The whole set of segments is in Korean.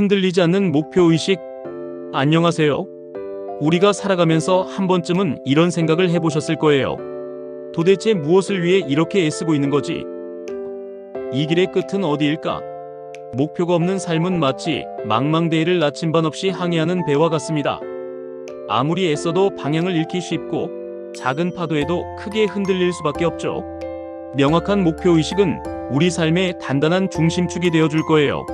흔들리지 않는 목표의식. 안녕하세요. 우리가 살아가면서 한 번쯤은 이런 생각을 해보셨을 거예요. 도대체 무엇을 위해 이렇게 애쓰고 있는 거지? 이 길의 끝은 어디일까? 목표가 없는 삶은 마치 망망대해를 나침반 없이 항해하는 배와 같습니다. 아무리 애써도 방향을 잃기 쉽고 작은 파도에도 크게 흔들릴 수밖에 없죠. 명확한 목표의식은 우리 삶의 단단한 중심축이 되어줄 거예요.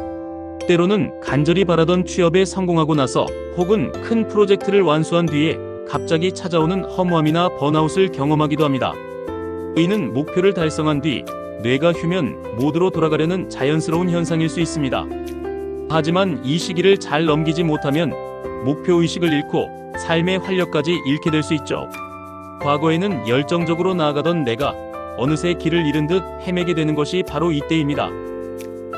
때로는 간절히 바라던 취업에 성공하고 나서 혹은 큰 프로젝트를 완수한 뒤에 갑자기 찾아오는 허무함이나 번아웃을 경험하기도 합니다. 이는 목표를 달성한 뒤 뇌가 휴면 모드로 돌아가려는 자연스러운 현상일 수 있습니다. 하지만 이 시기를 잘 넘기지 못하면 목표의식을 잃고 삶의 활력까지 잃게 될 수 있죠. 과거에는 열정적으로 나아가던 내가 어느새 길을 잃은 듯 헤매게 되는 것이 바로 이때입니다.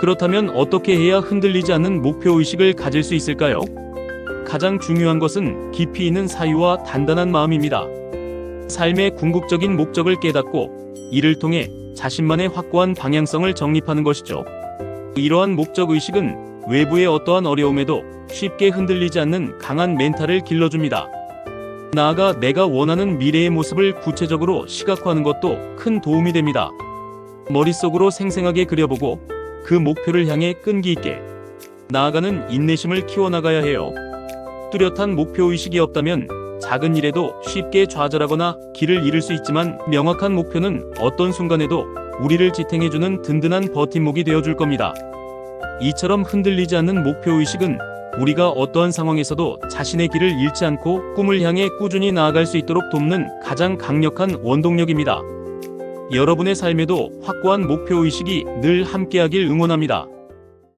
그렇다면 어떻게 해야 흔들리지 않는 목표의식을 가질 수 있을까요? 가장 중요한 것은 깊이 있는 사유와 단단한 마음입니다. 삶의 궁극적인 목적을 깨닫고 이를 통해 자신만의 확고한 방향성을 정립하는 것이죠. 이러한 목적의식은 외부의 어떠한 어려움에도 쉽게 흔들리지 않는 강한 멘탈을 길러줍니다. 나아가 내가 원하는 미래의 모습을 구체적으로 시각화하는 것도 큰 도움이 됩니다. 머릿속으로 생생하게 그려보고 그 목표를 향해 끈기 있게 나아가는 인내심을 키워나가야 해요. 뚜렷한 목표의식이 없다면 작은 일에도 쉽게 좌절하거나 길을 잃을 수 있지만 명확한 목표는 어떤 순간에도 우리를 지탱해주는 든든한 버팀목이 되어줄 겁니다. 이처럼 흔들리지 않는 목표의식은 우리가 어떠한 상황에서도 자신의 길을 잃지 않고 꿈을 향해 꾸준히 나아갈 수 있도록 돕는 가장 강력한 원동력입니다. 여러분의 삶에도 확고한 목표의식이 늘 함께하길 응원합니다.